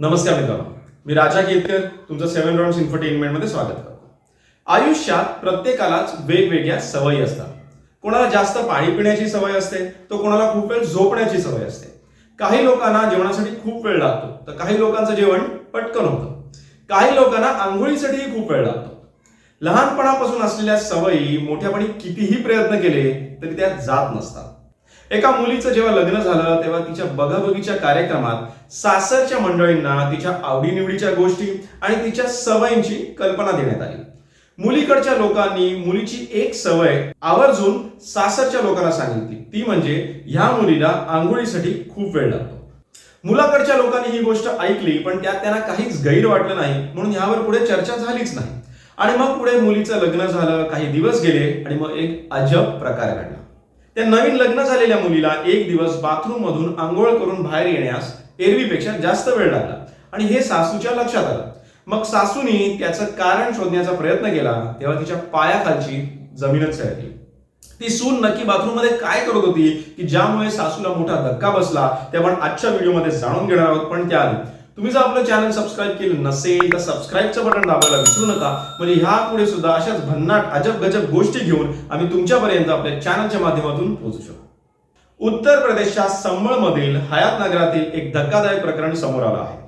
नमस्कार मित्रांनो. मी राजा केतकर तुमचं सेव्हन राऊंड इन्फरटेनमेंटमध्ये स्वागत करतो. आयुष्यात प्रत्येकालाच वेगवेगळ्या सवयी असतात. कोणाला जास्त पाणी पिण्याची सवय असते तर कोणाला खूप वेळ झोपण्याची सवय असते. काही लोकांना जेवणासाठी खूप वेळ लागतो तर काही लोकांचं जेवण पटकन होतं. काही लोकांना आंघोळीसाठीही खूप वेळ लागतो. लहानपणापासून असलेल्या सवयी मोठ्यापणी कितीही प्रयत्न केले तरी त्या जात नसतात. एका मुलीचं जेव्हा लग्न झालं तेव्हा तिच्या बघाबघीच्या कार्यक्रमात सासरच्या मंडळींना तिच्या आवडीनिवडीच्या गोष्टी आणि तिच्या सवयींची कल्पना देण्यात आली. मुलीकडच्या लोकांनी मुलीची एक सवय आवर्जून सासरच्या लोकांना सांगितली. ती म्हणजे ह्या मुलीला आंघोळीसाठी खूप वेळ लागतो. मुलाकडच्या लोकांनी ही गोष्ट ऐकली पण त्यात त्यांना काहीच गैर वाटलं नाही म्हणून यावर पुढे चर्चा झालीच नाही. आणि मग पुढे मुलीचं लग्न झालं काही दिवस गेले आणि मग एक अजब प्रकार घडला. त्या नवीन लग्न झालेल्या मुलीला एक दिवस बाथरूम मधून आंघोळ करून बाहेर येण्यास एरवीपेक्षा जास्त वेळ लागला. आणि हे सासूच्या लक्षात आलं. मग सासूनी त्याचं कारण शोधण्याचा प्रयत्न केला तेव्हा तिच्या पायाखालची जमीनच सरकली ती सून नक्की बाथरूममध्ये काय करत होती की ज्यामुळे सासूला मोठा धक्का बसला ते आपण आजच्या व्हिडिओमध्ये जाणून घेणार आहोत. पण त्या आधी तुम्ही जर आपलं चॅनल सबस्क्राईब केलं नसेल तर सबस्क्राईबचं बटन दाबायला विसरू नका. म्हणजे ह्या पुढे सुद्धा अशाच भन्नाट अजब गजब गोष्टी घेऊन आम्ही तुमच्यापर्यंत आपल्या चॅनलच्या माध्यमातून पोहोचू शकतो उत्तर प्रदेशच्या संबळ मधील हयात नगरातील एक धक्कादायक प्रकरण समोर आलं आहे.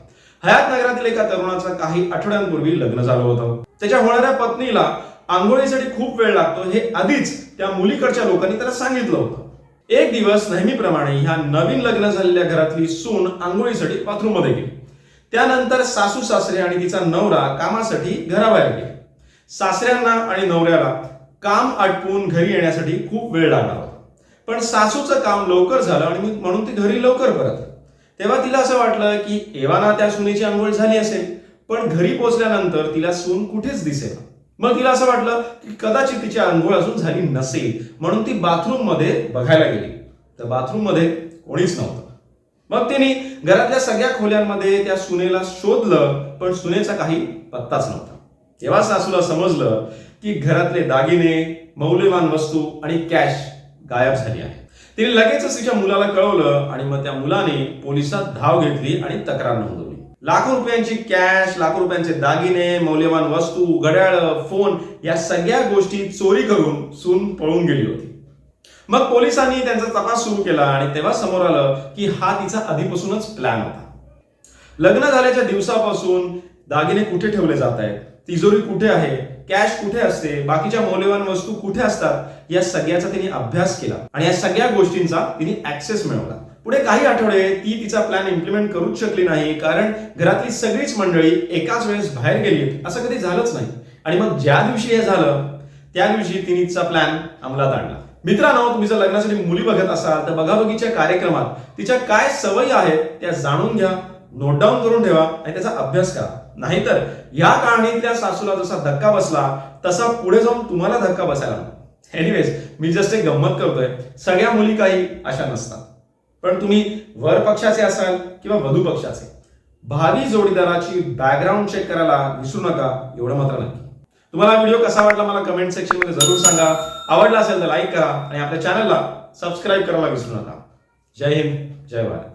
हयात नगरातील एका तरुणाचं काही आठवड्यांपूर्वी लग्न झालं होतं. त्याच्या होणाऱ्या पत्नीला आंघोळीसाठी खूप वेळ लागतो हे आधीच त्या मुलीकडच्या लोकांनी त्याला सांगितलं होतं. एक दिवस नेहमीप्रमाणे ह्या नवीन लग्न झालेल्या घरातली सून आंघोळीसाठी बाथरूममध्ये गेली. त्यानंतर सासू सासरे आणि तिचा नवरा कामासाठी घराबाहेर गेले. सासऱ्यांना आणि नवऱ्याला काम आटपून घरी येण्यासाठी खूप वेळ लागला होता. पण सासूचं काम लवकर झालं आणि मी- म्हणून ती घरी लवकर परत तेव्हा तिला असं वाटलं की एव्हाना त्या सुनेची आंघोळ झाली असेल पण घरी पोहोचल्यानंतर तिला सून कुठेच दिसेल मग तिला असं वाटलं की कदाचित तिची आंघोळ अजून झाली नसेल म्हणून ती बाथरूममध्ये बघायला गेली. तर बाथरूममध्ये कोणीच नव्हतं. मग तिने घरातल्या सगळ्या खोल्यांमध्ये त्या सुनेला शोधलं पण सुनेचा काही पत्ताच नव्हता. तेव्हा सासूला समजलं की घरातले दागिने मौल्यवान वस्तू आणि कॅश गायब झाली आहे तिने लगेचच तिच्या मुलाला कळवलं आणि मग त्या मुलाने पोलिसात धाव घेतली आणि तक्रार नोंदवली. लाखो रुपयांची कॅश लाखो रुपयांचे दागिने मौल्यवान वस्तू घड्याळ फोन या सगळ्या गोष्टी चोरी करून सून पळून गेली होती. मग पोलिसांनी त्यांचा तपास सुरू केला आणि तेव्हा समोर आलं की हा तिचा आधीपासूनच प्लॅन होता. लग्न झाल्याच्या दिवसापासून दागिने कुठे ठेवले जात आहेत? तिजोरी कुठे आहे? कॅश कुठे असते? बाकीच्या मौल्यवान वस्तू कुठे असतात? या सगळ्याचा तिने अभ्यास केला आणि या सगळ्या गोष्टींचा तिने ऍक्सेस मिळवला. पुढे काही आठवडे ती तिचा प्लॅन इम्प्लिमेंट करूच शकली नाही कारण घरातली सगळीच मंडळी एकाच वेळेस बाहेर गेली असं कधी झालंच नाही. आणि मग ज्या दिवशी हे झालं त्या दिवशी तिने तिचा प्लॅन अंमलात आणला. मित्रांनो तुम्ही जर लग्नासाठी मुली बघत असाल तर बघाबघीच्या कार्यक्रमात तिच्या काय सवयी आहेत त्या जाणून घ्या नोट डाऊन करून ठेवा आणि त्याचा अभ्यास करा. नाहीतर या कहाणीतल्या सासूला जसा धक्का बसला तसा पुढे जाऊन तुम्हाला धक्का बसायला एनिवेज मी जस्ट एक गंमत करतोय. सगळ्या मुली काही अशा नसतात. पण तुम्ही वर पक्षाचे असाल किंवा वधू पक्षाचे भावी जोडीदाराची बॅकग्राऊंड चेक करायला विसरू नका एवढं मात्र नक्की. तुम्हाला व्हिडिओ कसा वाटला मला कमेंट सेक्शनमध्ये जरूर सांगा. आवडला असेल तर लाईक करा आणि आपल्या चॅनलला सबस्क्राईब करायला विसरू नका. जय हिंद जय भारत.